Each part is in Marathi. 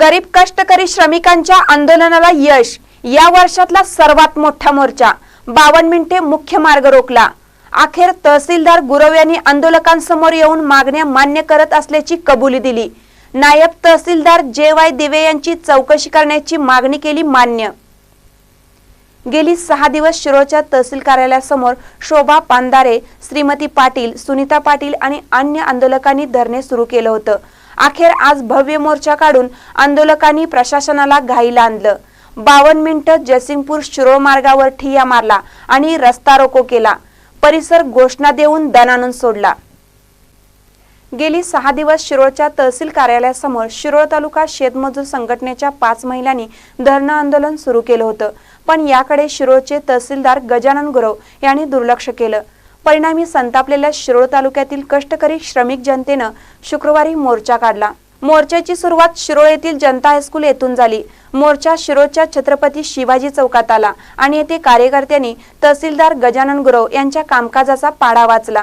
गरीब कष्टकरी श्रमिकांच्या आंदोलनाला यश. या वर्षातला सर्वात मोठा मोर्चा. बावन्न मिनिटे मुख्य मार्ग रोखला. अखेर तहसीलदार गुरव यांनी आंदोलकांसमोर येऊन मागण्या मान्य करत असल्याची कबुली दिली. नायब तहसीलदार जे वाय दिवे यांची चौकशी करण्याची मागणी केली मान्य. गेली सहा दिवस शिरोच्या तहसील कार्यालयासमोर शोभा पांदारे श्रीमती पाटील सुनीता पाटील आणि अन्य आंदोलकांनी धरणे सुरू केलं होतं. अखेर आज भव्य मोर्चा काढून आंदोलकांनी प्रशासनाला घाईला आणलं. बावन्न मिनिटं जयसिंगपूर शिरोळ मार्गावर ठिय्या मारला आणि रस्ता रोको केला. परिसर घोषणा देऊन दणानून सोडला. गेली सहा दिवस शिरोळच्या तहसील कार्यालयासमोर शिरोळ तालुका शेतमजूर संघटनेच्या पाच महिलांनी धरणं आंदोलन सुरू केलं होतं. पण याकडे शिरोळचे तहसीलदार गजानन गुरव यांनी दुर्लक्ष केलं. परिणामी संतापलेल्या शिरोळ तालुक्यातील कष्टकरी श्रमिक जनतेनं शुक्रवारी मोर्चा काढला. मोर्चाची सुरुवात शिरोळ येथील जनता हायस्कूल येथून झाली. मोर्चा शिरोळच्या छत्रपती शिवाजी चौकात आला आणि येथे कार्यकर्त्यांनी तहसीलदार गजानन गुरव यांच्या कामकाजाचा पाढा वाचला.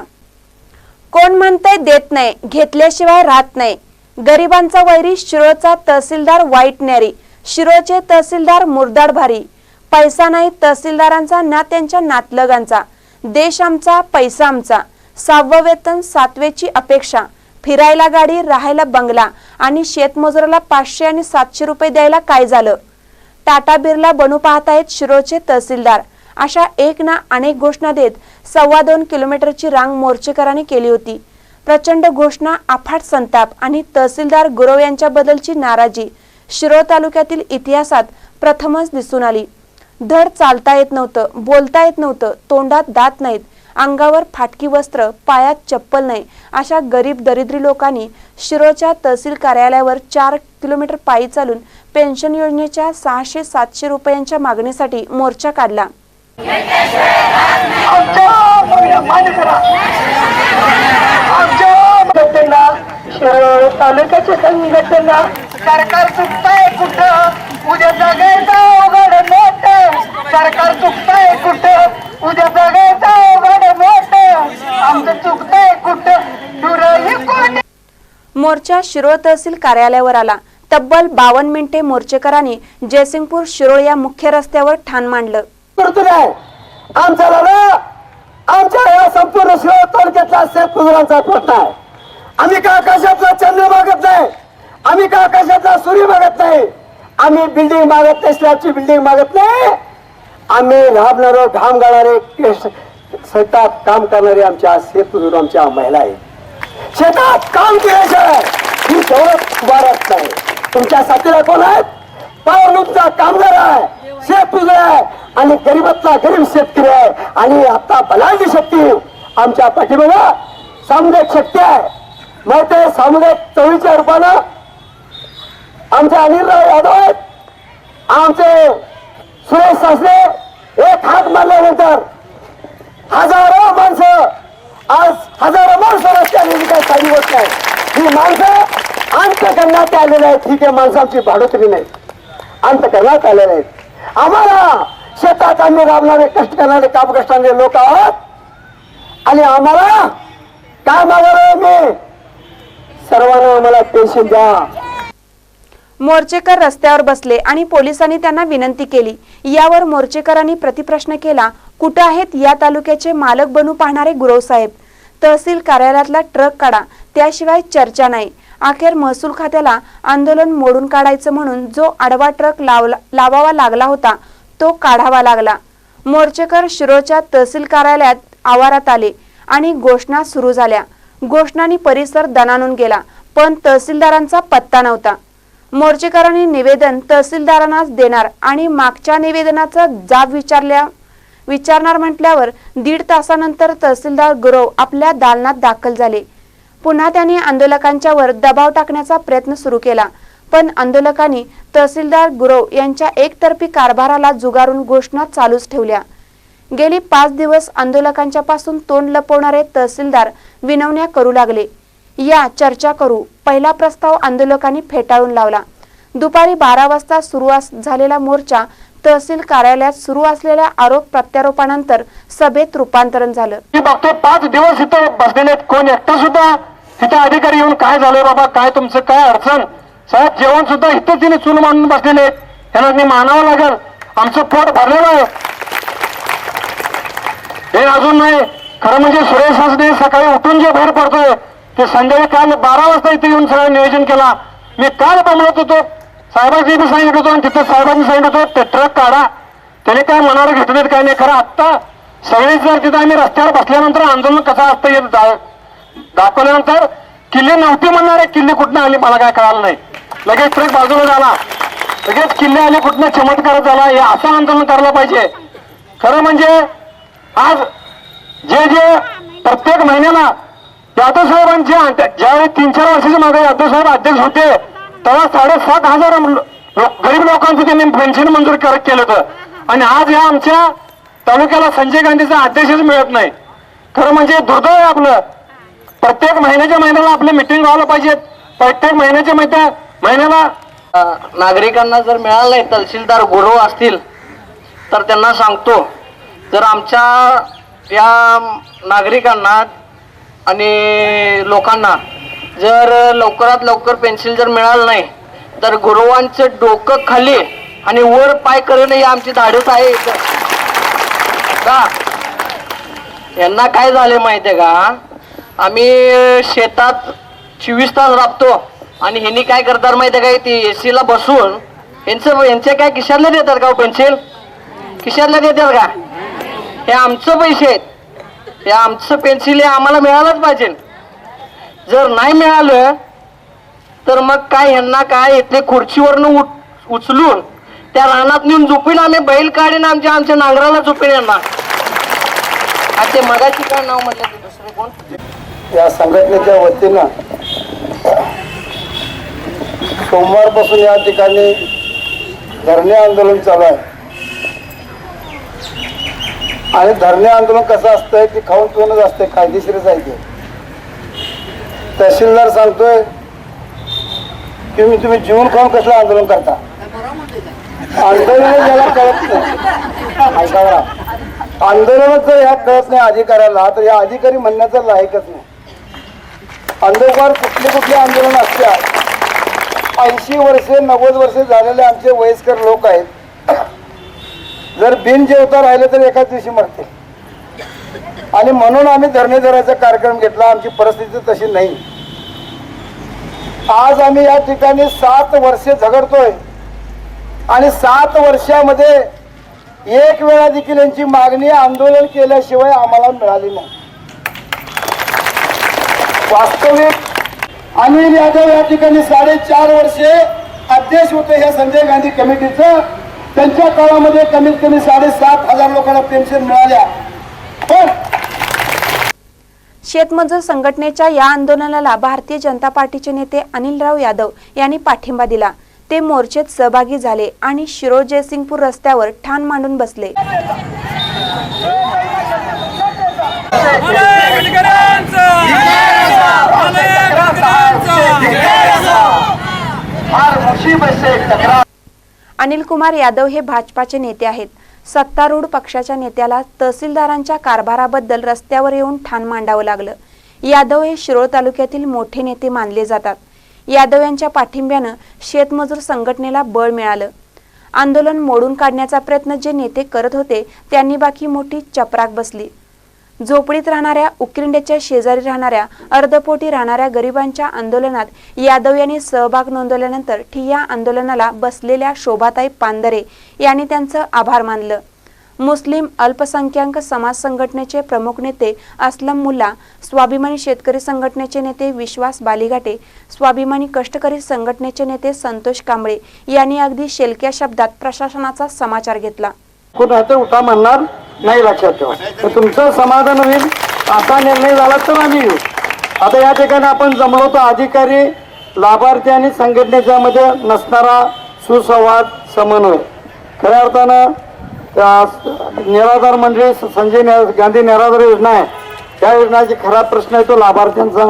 कोण म्हणतंय देत नाही घेतल्याशिवाय राहत नाही. गरिबांचा वैरी शिरोळचा तहसीलदार वाईट न्यारी. शिरोळचे तहसीलदार मुरदाड भारी पैसा नाही तहसीलदारांचा ना त्यांच्या नातलगांचा. देश आमचा पैसा आमचा. सहावं वेतन सातवेची अपेक्षा. फिरायला गाडी राहायला बंगला आणि शेतमजुराला पाचशे आणि सातशे रुपये द्यायला काय झालं? टाटा बिर्ला बनू पाहतायत शिरोळचे तहसीलदार. अशा एक ना अनेक घोषणा देत सव्वा दोन किलोमीटरची रांग मोर्चेकरांनी केली होती. प्रचंड घोषणा अफाट संताप आणि तहसीलदार गुरव यांच्याबद्दलची नाराजी शिरोळ तालुक्यातील इतिहासात प्रथमच दिसून आली. धड चालता येत नव्हतं बोलता येत नव्हतं तोंडात दात नाहीत अंगावर फाटकी वस्त्र पायात चप्पल नाही. अशा गरीब दरिद्री लोकांनी शिरोच्या तहसील कार्यालयावर चार किलोमीटर पायी चालून पेन्शन योजनेच्या सहाशे सातशे रुपयांच्या मागणीसाठी मोर्चा काढला. संघटना तालुक्याच्या संघटना सरकार चुकताय कुठं उद्या सरकार चुकताय कुठं? उद्या जगायचा आमचं चुकताय कुठं? मोर्चा शिरोळ तहसील कार्यालयावर आला. तब्बल बावन्न मिनिटे मोर्चेकरांनी जयसिंगपूर शिरोळ या मुख्य रस्त्यावर ठाण मांडलं. आमचा लढा आमच्या या संपूर्ण शिरोळ तालुक्यातला शेतमजुरांचा प्रश्न आहे. आम्ही का आकाशातला चंद्र मागत नाही? आम्ही का आकाशातला सूर्य मागत नाही? आम्ही बिल्डिंग मागत नाही स्लॅबची बिल्डिंग मागत नाही? आम्ही राबणारो घाम गाळणारे शेतात काम करणारे आमच्या शेतमजूर आमच्या महिला आहेत. शेतात काम केल्याशिवाय ही दौलत उभारत नाही. तुमच्या साथीला कोण आहेत पावरलूमचा कामगार आहे शेतमजूर आहे आणि गरीबातला गरीब शेतकरी आहे. आणि आता बलाढ्य शक्ती आमच्या पाठीमागा सामुदायिक शक्ती आहे. मग ते सामुदायिक चवळीच्या रूपानं आमचे अनिलराव यादव आहेत. आमचे सुरेश एक हात मारल्यानंतर हजारो माणसं आज हजारो माणसं रस्त्याने काही होत गोष्ट आहे ही माणसं अंतकरणात आलेली आहेत. ठीक आहे माणसांची भाडोतरी नाही. अंत करण्यात आलेले आहेत. आम्हाला शेतात आम्ही राबणारे कष्ट करणारे काम कष्टाने लोक आहोत. आणि आम्हाला काय मागायला मी सर्वांना आम्हाला पेन्शन द्या. मोर्चेकर रस्त्यावर बसले आणि पोलिसांनी त्यांना विनंती केली. यावर मोर्चेकरांनी प्रतिप्रश्न केला कुठं आहेत या तालुक्याचे मालक बनू पाहणारे गुरवसाहेब तहसील कार्यालयातला ट्रक काढा त्याशिवाय चर्चा नाही. अखेर महसूल खात्याला आंदोलन मोडून काढायचं म्हणून जो आडवा ट्रक लावला लावावा लागला होता तो काढावा लागला. मोर्चेकर शिरोच्या तहसील कार्यालयात आवारात आले आणि घोषणा सुरू झाल्या. घोषणांनी परिसर दणानून गेला पण तहसीलदारांचा पत्ता नव्हता. मोर्चेकरांनी निवेदन तहसीलदारांनाच देणार आणि मागच्या निवेदनाचा जाब विचारल्या. विचारणार म्हटल्यावर दीड तासानंतर तहसीलदार गुरव आपल्या दालनात दाखल झाले. पुन्हा त्यांनी आंदोलकांच्यावर दबाव टाकण्याचा प्रयत्न सुरू केला. पण आंदोलकांनी तहसीलदार गुरव यांच्या एकतर्फी कारभाराला जुगारून घोषणा चालूच ठेवल्या. गेली पाच दिवस आंदोलकांच्या पासून तोंड लपवणारे तहसीलदार विनवण्या करू लागले. या चर्चा करू पहिला प्रस्ताव आंदोलकांनी फेटाळून लावला. दुपारी बारा वाजता सुरू झालेला मोर्चा तहसील कार्यालयात सुरू असलेल्या आरोप प्रत्यारोपानंतर सभेत रूपांतरण झालं. मी बघतो पाच दिवस इथं बसलेले कोण एकटा सुद्धा? तिथे अधिकारी येऊन काय झालं बाबा? काय तुमचं? काय अडचण? साहेब जेवण सुद्धा इथं तिने चूल मांडून बसलेले आहेत. ह्यांना मानावं लागेल. आमचं पोट भरलेलं आहे. हे अजून नाही. खरं म्हणजे सुरेश हसने सकाळी उठून जे बाहेर पडतोय ते संध्याकाळी काल बारा वाजता इथे येऊन सगळं नियोजन केला. मी काल बनवत होतो. साहेबांनी बी सांगितलं होतं आणि तिथं साहेबांनी सांगितलं होतं ते ट्रक काढा. त्याने काय मनावर घेतलं काय नाही. खरं आत्ता सगळीच जर तिथं आम्ही रस्त्यावर बसल्यानंतर आंदोलन कसं असतं हे दाखवल्यानंतर किल्ले नव्हते म्हणणारे किल्ले कुठनं आले मला काय कळालं नाही. लगेच ट्रक बाजूला झाला. लगेच किल्ले आले कुठनं चमत्कार झाला हे असं आंदोलन करायला पाहिजे. खरं म्हणजे आज जे जे प्रत्येक महिन्याला यादव साहेबांच्या ज्यावेळी तीन चार वर्षाच्या मागे यादव साहेब अध्यक्ष होते तेव्हा साडेसात हजार गरीब लोकांचं त्यांनी पेन्शन मंजूर कर- केलं होतं. आणि आज या आमच्या तालुक्याला संजय गांधीचा अध्यक्षच मिळत नाही. खरं म्हणजे दुर्दैव आहे आपलं. प्रत्येक महिन्याच्या महिन्याला आपले मिटिंग व्हायला पाहिजेत प्रत्येक महिन्याच्या महिन्या महिन्याला नागरिकांना जर मिळालं नाही तहसीलदार गुरव असतील तर त्यांना सांगतो. जर आमच्या या नागरिकांना आणि लोकांना जर लवकरात लवकर पेन्सिल जर मिळालं नाही तर गुरुवांचं डोकं खाली आणि वर पाय करणं ही आमची धाडस आहे. का? यांना काय झाले माहिती आहे का? आम्ही शेतात चोवीस तास राबतो आणि ह्यांनी काय करतात माहिती आहे का? ती एसी ला बसून यांचं यांच्या काय किशातल्या देतात का हो पेन्सिल? किशातल्या देतात का? हे आमचं पैसे आहेत. हे आमचं पेन्सिल हे आम्हाला मिळालंच पाहिजे. जर नाही मिळालं तर मग काय यांना काय इथे खुर्चीवरनं उठ उचलून त्या रानात नेऊन झोपीन आम्ही बैल काढीन आमच्या आमच्या नांगराला झोपीन यांना ते मगाची काय नाव म्हटलं ते दुसरे कोण? या संघटनेच्या वतीनं सोमवारपासून या ठिकाणी धरणे आंदोलन चालू आहे. आणि धरणे आंदोलन कसं असतंय की खाऊन पिऊनच असतंय कायदेशीरच आहे ते. तहसीलदार सांगतोय की तुम्ही जीवन खाऊन कसलं आंदोलन करता? आंदोलन याला कळत नाही. ऐका आंदोलनच जर ह्या कळत नाही अधिकाऱ्याला तर या अधिकारी म्हणण्याचं लायकच नाही. अंधकार कुठले कुठले आंदोलन असतात? ऐंशी वर्षे नव्वद वर्षे झालेले आमचे वयस्कर लोक आहेत. जर बिन जेवता राहिले तर एकाच दिवशी मरतील. आणि म्हणून आम्ही धरणे धरायचा कार्यक्रम घेतला. आमची परिस्थिती तशी नाही. आज आम्ही या ठिकाणी सात वर्षे झगडतोय. आणि सात वर्षामध्ये एक वेळा देखील यांची मागणी आंदोलन केल्याशिवाय आम्हाला मिळाली नाही. वास्तविक अनिल यादव या ठिकाणी साडेचार वर्षे अध्यक्ष होते ह्या संजय गांधी कमिटीचं. त्यांच्या काळामध्ये कमीत कमी साडेसात हजार लोकांना पेन्शन मिळाल्या. पण शेतमजूर संघटनेच्या या आंदोलनाला भारतीय जनता पार्टीचे नेते अनिलराव यादव यांनी पाठिंबा दिला. ते मोर्चेत सहभागी झाले आणि शिरोळ जयसिंगपूर रस्त्यावर ठाण मांडून बसले. अनिल कुमार यादव हे भाजपाचे नेते आहेत. सत्तारूढ पक्षाच्या नेत्याला तहसीलदारांच्या कारभाराबद्दल रस्त्यावर येऊन ठाण मांडावं लागलं. यादव हे शिरोळ तालुक्यातील मोठे नेते मानले जातात. यादव यांच्या पाठिंब्यानं शेतमजूर संघटनेला बळ मिळालं. आंदोलन मोडून काढण्याचा प्रयत्न जे नेते करत होते त्यांनी बाकी मोठी चपराक बसली. झोपडीत राहणाऱ्या उकिरंड्याच्या शेजारी राहणाऱ्या अर्धपोटी राहणाऱ्या गरिबांच्या आंदोलनात यादव यांनी सहभाग नोंदवल्यानंतर ठिय्या आंदोलनाला बसलेल्या शोभाताई पांदरे यांनी त्यांचं आभार मानलं. मुस्लिम अल्पसंख्याक समाज संघटनेचे प्रमुख नेते असलम मुल्ला स्वाभिमानी शेतकरी संघटनेचे नेते विश्वास बालिघाटे स्वाभिमानी कष्टकरी संघटनेचे नेते संतोष कांबळे यांनी अगदी शेलक्या शब्दात प्रशासनाचा समाचार घेतला. कोण उठा म्हणणार? नाही लक्षात ठेवा. तर तुमचं समाधान होईल. असा निर्णय झाला तर आम्ही येऊ. आता या ठिकाणी आपण जमलो तो अधिकारी लाभार्थी आणि संघटनेच्या मध्ये नसणारा सुसंवाद समन्वय. खऱ्या अर्थानं निराधार मंडळी संजय गांधी निराधार योजना आहे. त्या योजनाची खरा प्रश्न आहे तो लाभार्थ्यांचा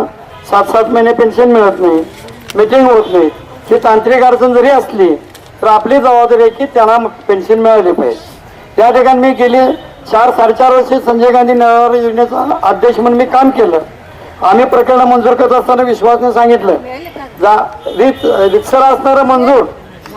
सात सात महिने पेन्शन मिळत नाही मिटिंग होत नाही. ही तांत्रिक अडचण जरी असली तर आपली जबाबदारी आहे की त्यांना पेन्शन मिळाली पाहिजे. त्या ठिकाणी मी गेली चार साडेचार वर्षे संजय गांधी नळावर योजनेचा अध्यक्ष म्हणून मी काम केलं. आम्ही प्रकरण मंजूर करत असताना विश्वासने सांगितलं जा रित रितसर असणारं मंजूर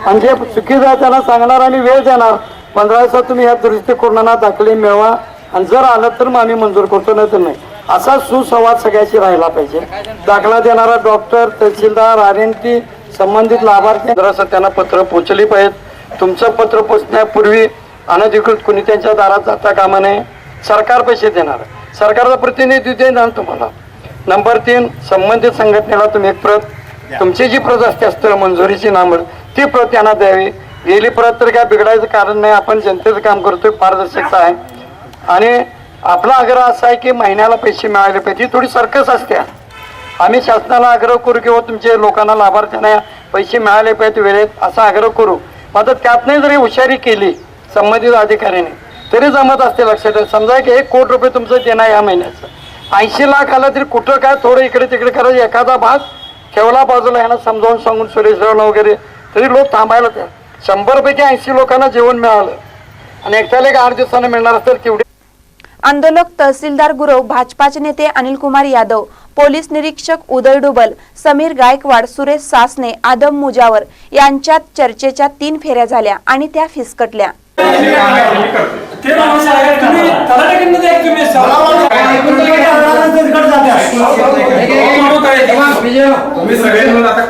आणि जे चुकीचं आहे त्यांना सांगणार आणि वेळ देणार. पंधरा दिवसात तुम्ही ह्या दुरुस्ती कोणाला दाखले मिळवा आणि जर आलं तर मग आम्ही मंजूर करतो नाही तर नाही. असा सुसंवाद सगळ्याशी राहिला पाहिजे. दाखला देणारा डॉक्टर तहसीलदार आर एन टी संबंधित लाभार्थी त्यांना पत्र पोचली पाहिजेत. तुमचं पत्र पोचण्यापूर्वी अनधिकृत कुणी त्यांच्या दारात जाता कामा नये. सरकार पैसे देणार. सरकारचा प्रतिनिधी देणार तुम्हाला. नंबर तीन संबंधित संघटनेला तुम्ही एक प्रत. तुमची जी प्रत असते असतं मंजुरीची नामर ती प्रत त्यांना द्यावी. गेली प्रत तर काय बिघडायचं कारण नाही. आपण जनतेचं काम करतोय पारदर्शकता आहे. आणि आपला आग्रह असा आहे की महिन्याला पैसे मिळाले पाहिजे. ही थोडी सर्कस असते. आम्ही शासनाला आग्रह करू किंवा तुमच्या लोकांना लाभार्थ्यांना पैसे मिळाले पाहिजेत वेळेत. असा आग्रह करू. मात्र त्यातनं जरी हुशारी केली संबंधित अधिकाऱ्याने. तरी जमत असते लक्षात समजा की एक कोटी रुपये तुमचं देणं या महिन्याचं. ऐंशी लाख आला तरी कुठं काय थोडं इकडे तिकडे करायचं एखादा भाग ठेवला बाजूला ह्यांना समजावून सांगून सुरेशरावला वगैरे. तरी लोक थांबायला त्या शंभरपैकी ऐंशी लोकांना जेवण मिळालं. आणि एकट्याला एक आठ दिवसानं मिळणार असेल तेवढे. आंदोलक तहसीलदार गुरव भाजपाचे नेते अनिल कुमार यादव पोलीस निरीक्षक उदय डुबल समीर गायकवाड सुरेश सासने आदम मुजावर यांच्यात चर्चेच्या तीन फेऱ्या झाल्या आणि त्या फिसकटल्या. ते तुम्ही तुम्ही तुम्ही सगळे मिळून आता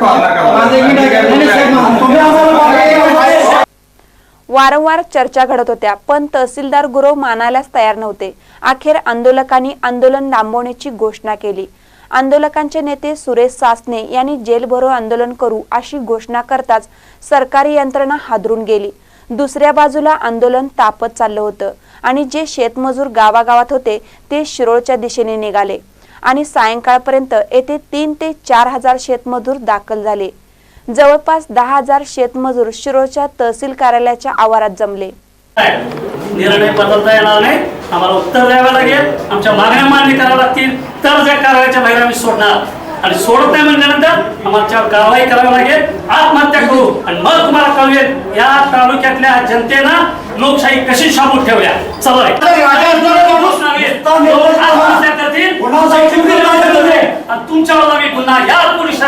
वारंवार चर्चा घडत होत्या पण तहसीलदार गुरव मानायलाच तयार नव्हते. अखेर आंदोलकांनी आंदोलन लांबवण्याची घोषणा केली. आंदोलकांचे नेते सुरेश सासने यांनी जेल भरो आंदोलन करू अशी घोषणा करताच सरकारी यंत्रणा हादरून गेली. दुसऱ्या बाजूला आंदोलन तापत चाललं होतं आणि जे शेतमजूर गावागावात होते ते शिरोळच्या दिशेने निघाले. आणि सायंकाळपर्यंत येथे तीन ते चार हजार शेतमजूर दाखल झाले. जवळपास दहा हजार शेतमजूर शिरोळच्या तहसील कार्यालयाच्या आवारात जमले. निर्णय बदलता येणार नाही. आम्हाला उत्तर द्यावं लागेल. आमच्या मागण्या मान्य कराव्या लागतील. तर त्या कार्यालयाच्या बाहेर आम्ही सोडणार आणि सोडत नाही म्हणल्यानंतर आम्हाला कारवाई करावी लागेल. आत्महत्या करू आणि मग तुम्हाला कळवेल या तालुक्यातल्या जनतेनं लोकशाही कशी शाबूत ठेवल्या. चला आत्महत्या करतील, होते. तुमच्यावर आम्ही गुन्हा या पोलीस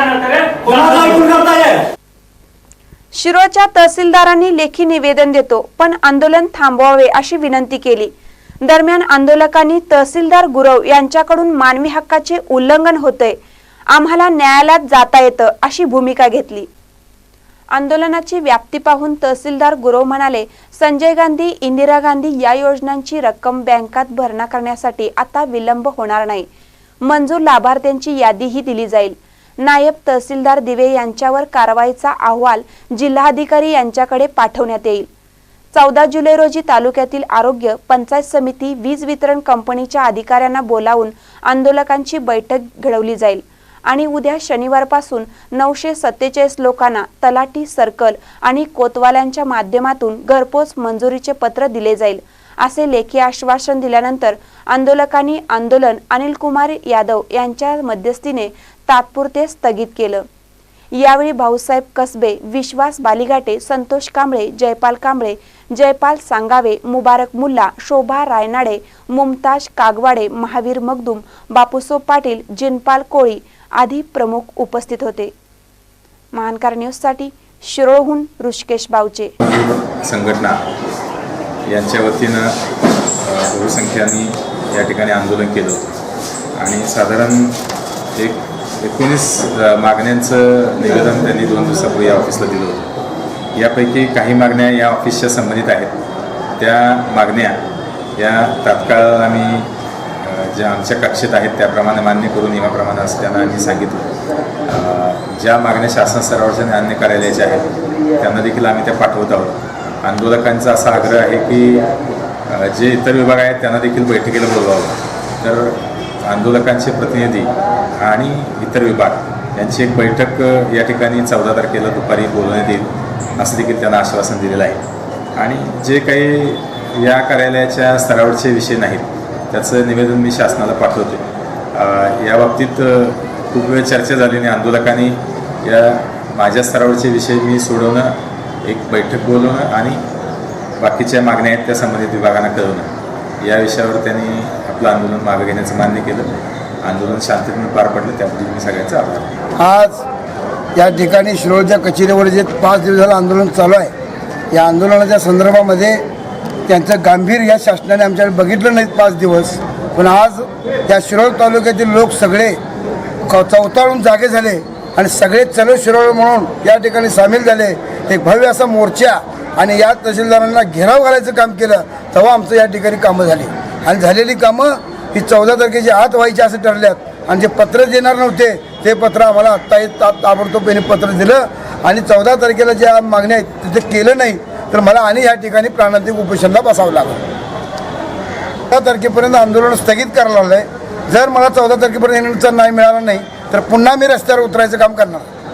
शिरोळच्या तहसीलदारांनी लेखी निवेदन देतो पण आंदोलन थांबवावे अशी विनंती केली. दरम्यान आंदोलकांनी तहसीलदार गुरव यांच्याकडून मानवी हक्काचे उल्लंघन होतंय. आम्हाला न्यायालयात जाता येतं अशी भूमिका घेतली. आंदोलनाची व्याप्ती पाहून तहसीलदार गुरव म्हणाले संजय गांधी इंदिरा गांधी या योजनांची रक्कम बँकात भरणा करण्यासाठी आता विलंब होणार नाही. मंजूर लाभार्थ्यांची यादीही दिली जाईल. नायब तहसीलदार दिवे यांच्यावर कारवाईचा अहवाल जिल्हाधिकारी यांच्याकडे पाठवण्यात येईल. चौदा जुलै रोजी तालुक्यातील आरोग्य पंचायत समिती वीज वितरण कंपनीच्या अधिकाऱ्यांना बोलावून आंदोलकांची बैठक घडवली जाईल. आणि उद्या शनिवारपासून नऊशे सत्तेचाळीस लोकांना तलाठी सर्कल आणि कोतवाल्यांच्या माध्यमातून घरपोच मंजुरीचे पत्र दिले जाईल असे लेखी आश्वासन दिल्यानंतर आंदोलकांनी आंदोलन अनिल कुमार यादव यांच्या मध्यस्थीने तात्पुरते स्थगित केलं. यावेळी भाऊसाहेब कसबे विश्वास बालिघाटे संतोष कांबळे जयपाल कांबळे जयपाल सांगावे मुबारक मुल्ला शोभा रायनाडे मुमताज कागवाडे महावीर मगदूम बापूसो पाटील जिनपाल कोळी आदी प्रमुख उपस्थित होते. महानकार न्यूजसाठी शिरोळहून ऋषिकेश बावचे. संघटना यांच्या वतीनं बहुसंख्याने या ठिकाणी आंदोलन केलं होतं. आणि साधारण एक एकोणीस मागण्यांचं निवेदन त्यांनी दोन दिवसापूर्वी या ऑफिसला दिलं होतं. यापैकी काही मागण्या या ऑफिसच्या संबंधित आहेत. त्या मागण्या या तात्काळ आम्ही ज्या आमच्या कक्षेत आहेत त्याप्रमाणे मान्य करून नियमाप्रमाणे असं त्यांना आम्ही सांगितलं. ज्या मागण्या शासन स्तरावरच्या आणि अन्य कार्यालयाच्या आहेत त्यांना देखील आम्ही त्या पाठवत आहोत. आंदोलकांचा असा आग्रह आहे की जे इतर विभाग आहेत त्यांना देखील बैठकीला बोलवावं. तर आंदोलकांचे प्रतिनिधी आणि इतर विभाग यांची एक बैठक या ठिकाणी चौदा तारखेला दुपारी बोलवण्यात येईल असं देखील त्यांना आश्वासन दिलेलं आहे. आणि जे काही या कार्यालयाच्या स्तरावरचे विषय नाहीत त्याचं निवेदन मी शासनाला पाठवते या बाबतीत खूप वेळ चर्चा झाली आणि आंदोलकांनी या माझ्या स्तरावरचे विषय मी सोडवणं एक बैठक बोलवणं आणि बाकीच्या मागण्या आहेत त्या संबंधित विभागांना कळवणं. या विषयावर त्यांनी आपलं आंदोलन मागे घेण्याचं मान्य केलं. आंदोलन शांततेने पार पडलं त्याबद्दल मी सगळ्यांचा आभार आज या ठिकाणी शिरोळच्या कचेरीवर जे पाच दिवस झालं आंदोलन चालू आहे या आंदोलनाच्या संदर्भामध्ये त्यांचं गांभीर्य या शासनाने आमच्याकडे बघितलं नाहीत पाच दिवस. पण आज या शिरोळ तालुक्यातील लोक सगळे चौताळून जागे झाले आणि सगळे चलो शिरोळ म्हणून या ठिकाणी सामील झाले. एक भव्य असा मोर्चा आणि या तहसीलदारांना घेराव घालायचं काम केलं तेव्हा आमचं या ठिकाणी कामं झाली. आणि झालेली कामं ही चौदा तारखेची आत व्हायची असं ठरल्यात. आणि जे पत्र देणार नव्हते ते पत्र आम्हाला आत्ता ता ताबडतोब यांनी पत्र दिलं आणि चौदा तारखेला ज्या मागण्या आहेत तिथे केलं नाही. तर मला आणि या ठिकाणी प्राणांतिक उपोषणला बसावं लागलं. चौदा तारखेपर्यंत आंदोलन स्थगित करायला लागलं आहे जर मला चौदा तारखेपर्यंत यांचा नाही मिळाला नाही तर पुन्हा मी रस्त्यावर उतरायचं काम करणार.